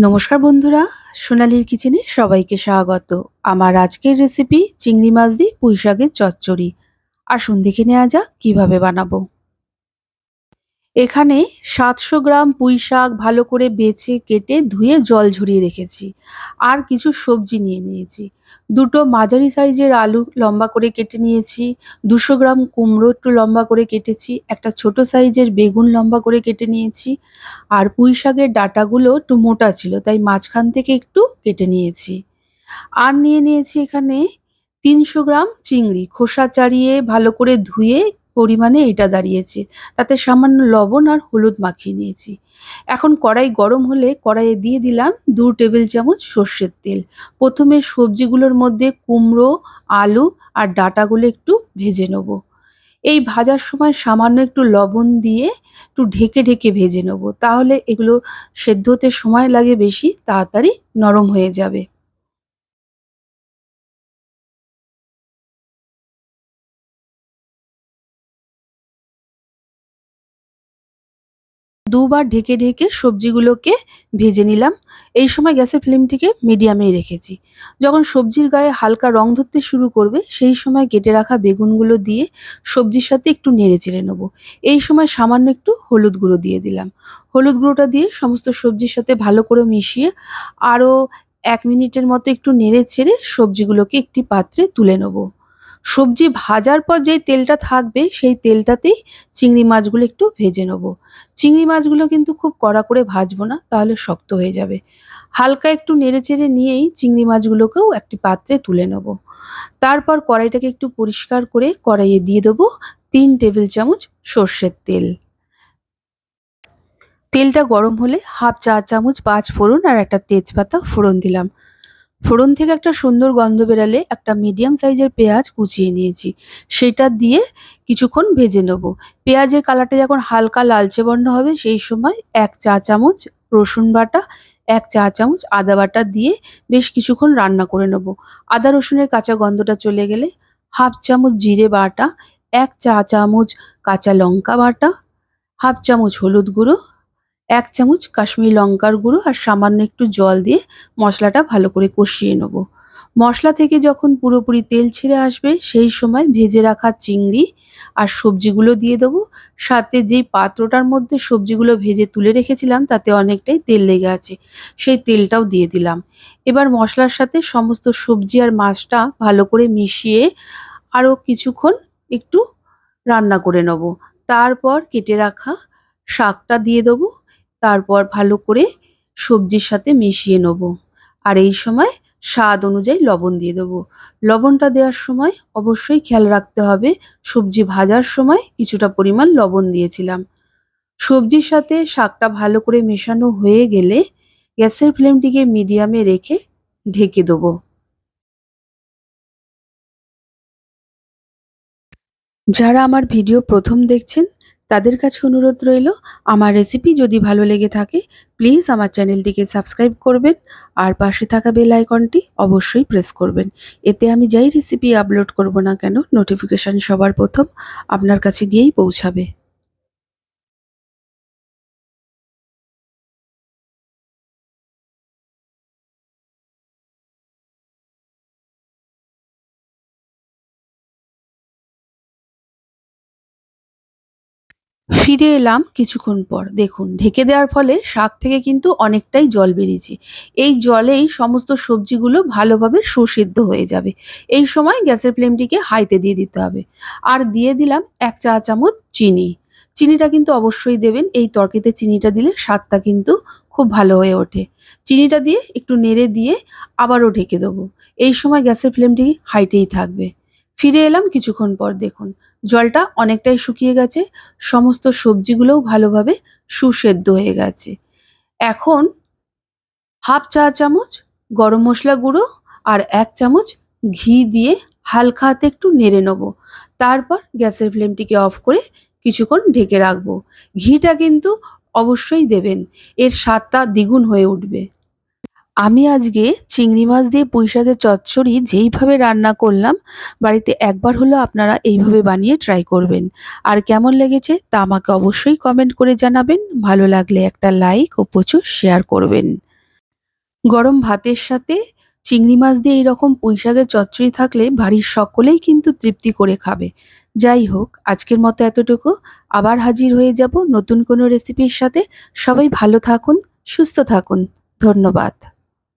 নমস্কার বন্ধুরা, সোনালির কিচেনে সবাইকে স্বাগত। আমার আজকের রেসিপি চিংড়ি মাছ দিয়ে পুঁই শাকের চচ্চড়ি। আসুন দেখে নেওয়া যাক কীভাবে বানাবো। এখানে সাতশো গ্রাম পুঁই শাক ভালো করে বেছে কেটে ধুয়ে জল ঝরিয়ে রেখেছি। আর কিছু সবজি নিয়ে নিয়েছি। দুটো মাঝারি সাইজের আলু লম্বা করে কেটে নিয়েছি, দুশো গ্রাম কুমড়ো একটু লম্বা করে কেটেছি, একটা ছোট সাইজের বেগুন লম্বা করে কেটে নিয়েছি, আর পুঁই শাকের ডাঁটাগুলো একটু মোটা ছিল, তাই মাঝখান থেকে একটু কেটে নিয়েছি। আর নিয়ে নিয়েছি এখানে তিনশো গ্রাম চিংড়ি, খোসা চাড়িয়ে ভালো করে ধুয়ে পরিমাণে এটা দাঁড়িয়েছে। তাতে সামান্য লবণ আর হলুদ মাখিয়ে নিয়েছি। এখন কড়াই গরম হলে কড়াইয়ে দিয়ে দিলাম দু টেবিল চামচ সর্ষের তেল। প্রথমে সবজিগুলোর মধ্যে কুমড়ো, আলু আর ডাঁটাগুলো একটু ভেজে নেব। এই ভাজার সময় সামান্য একটু লবণ দিয়ে একটু ঢেকে ঢেকে ভেজে নেব। তাহলে এগুলো সেদ্ধ হতে সময় লাগে বেশি, তাড়াতাড়ি নরম হয়ে যাবে। দুবার ঢেকে ঢেকে সবজিগুলোকে ভেজে নিলাম। এই সময় গ্যাসের ফ্লেমটিকে মিডিয়ামেই রেখেছি। যখন সবজির গায়ে হালকা রং ধরতে শুরু করবে, সেই সময় কেটে রাখা বেগুনগুলো দিয়ে সবজির সাথে একটু নেড়ে চেড়ে নেব। এই সময় সামান্য একটু হলুদ গুঁড়ো দিয়ে দিলাম। হলুদ গুঁড়োটা দিয়ে সমস্ত সবজির সাথে ভালো করে মিশিয়ে আরও এক মিনিটের মতো একটু নেড়ে ছেড়ে সবজিগুলোকে একটি পাত্রে তুলে নেব। সবজি ভাজার পর যেই তেলটা থাকবে, সেই তেলটাতেই চিংড়ি মাছগুলো একটু ভেজে নেব। চিংড়ি মাছগুলো কিন্তু খুব কড়া করে ভাজবো না, তাহলে শক্ত হয়ে যাবে। হালকা একটু নেড়ে চেড়ে নিয়েই চিংড়ি মাছগুলোকেও একটি পাত্রে তুলে নেব। তারপর কড়াইটাকে একটু পরিষ্কার করে কড়াইয়ে দিয়ে দেবো তিন টেবিল চামচ সর্ষের তেল। তেলটা গরম হলে হাফ চা চামচ পাঁচ ফোড়ন আর একটা তেজপাতা ফোড়ন দিলাম। ফোড়ন থেকে একটা সুন্দর গন্ধ বেরালে একটা মিডিয়াম সাইজের পেঁয়াজ কুচিয়ে নিয়েছি। সেটা দিয়ে কিছুক্ষণ ভেজে নেব। পেঁয়াজের কালারটা যখন হালকা লালচে বর্ণ হবে, সেই সময় এক চা চামচ রসুন বাটা, এক চা চামচ আদা বাটা দিয়ে বেশ কিছুক্ষণ রান্না করে নেব। আদা রসুনের কাঁচা গন্ধটা চলে গেলে হাফ চামচ জিরে বাটা, এক চা চামচ কাঁচা লঙ্কা বাটা, হাফ চামচ হলুদ গুঁড়ো এক চামচ কাশ্মীরি লঙ্কার গুঁড়ো আর সামান্য একটু জল দিয়ে মশলাটা ভালো করে কষিয়ে নেব। মশলা থেকে যখন পুরোপুরি তেল ছেড়ে আসবে, সেই সময় ভেজে রাখা চিংড়ি আর সবজিগুলো দিয়ে দেবো। সাথে যেই পাত্রটার মধ্যে সবজিগুলো ভেজে তুলে রেখেছিলাম, তাতে অনেকটাই তেল লেগে আছে, সেই তেলটাও দিয়ে দিলাম। এবার মশলার সাথে সমস্ত সবজি আর মাছটা ভালো করে মিশিয়ে আরও কিছুক্ষণ একটু রান্না করে নেব। তারপর কেটে রাখা শাকটা দিয়ে দেবো। তারপর ভালো করে সবজির সাথে মিশিয়ে নেব। আর এই সময় স্বাদ অনুযায়ী লবণ দিয়ে দেবো। লবণটা দেওয়ার সময় অবশ্যই খেয়াল রাখতে হবে, সবজি ভাজার সময় কিছুটা পরিমাণ লবণ দিয়েছিলাম। সবজির সাথে শাকটা ভালো করে মেশানো হয়ে গেলে গ্যাসের ফ্লেমটিকে মিডিয়ামে রেখে ঢেকে দেবো। যারা আমার ভিডিও প্রথম দেখছেন তাদের কাছে অনুরোধ রইল, আমার রেসিপি যদি ভালো লেগে থাকে প্লিজ আমার চ্যানেলটিকে সাবস্ক্রাইব করবেন, আর পাশে থাকা বেল আইকনটি অবশ্যই প্রেস করবেন। এতে আমি যাই রেসিপি আপলোড করব না কেন নোটিফিকেশান সবার প্রথম আপনার কাছে গিয়েই পৌঁছাবে। ফিরে এলাম কিছুক্ষণ পর। দেখুন, ঢেকে দেওয়ার ফলে শাক থেকে কিন্তু অনেকটাই জল বেরিয়েছে। এই জলেই সমস্ত সবজিগুলো ভালোভাবে সুসিদ্ধ হয়ে যাবে। এই সময় গ্যাসের ফ্লেমটিকে হাইতে দিয়ে দিতে হবে। আর দিয়ে দিলাম এক চা চামচ চিনি। চিনিটা কিন্তু অবশ্যই দেবেন। এই তরকিতে চিনিটা দিলে স্বাদটা কিন্তু খুব ভালো হয়ে ওঠে। চিনিটা দিয়ে একটু নেড়ে দিয়ে আবারও ঢেকে দেবো। এই সময় গ্যাসের ফ্লেমটি হাইতেই থাকবে। ফিরে এলাম কিছুক্ষণ পর। দেখুন জলটা অনেকটাই শুকিয়ে গেছে, সমস্ত সবজিগুলোও ভালোভাবে সুসেদ্ধ হয়ে গেছে। এখন হাফ চা চামচ গরম মশলা গুঁড়ো আর এক চামচ ঘি দিয়ে হালকা হাতে একটু নেড়ে নেব। তারপর গ্যাসের ফ্লেমটিকে অফ করে কিছুক্ষণ ঢেকে রাখব। ঘিটা কিন্তু অবশ্যই দেবেন, এর স্বাদটা দ্বিগুণ হয়ে উঠবে। আমি আজকে চিংড়ি মাছ দিয়ে পুঁই শাকের চচ্চড়ি যেইভাবে রান্না করলাম, বাড়িতে একবার হলো আপনারা এইভাবে বানিয়ে ট্রাই করবেন। আর কেমন লেগেছে তা আমাকে অবশ্যই কমেন্ট করে জানাবেন। ভালো লাগলে একটা লাইক ও প্রচুর শেয়ার করবেন। গরম ভাতের সাথে চিংড়ি মাছ দিয়ে এইরকম পুঁই শাকের চচ্চড়ি থাকলে বাড়ির সকলেই কিন্তু তৃপ্তি করে খাবে। যাই হোক, আজকের মতো এতটুকু। আবার হাজির হয়ে যাব নতুন কোনো রেসিপির সাথে। সবাই ভালো থাকুন, সুস্থ থাকুন। ধন্যবাদ।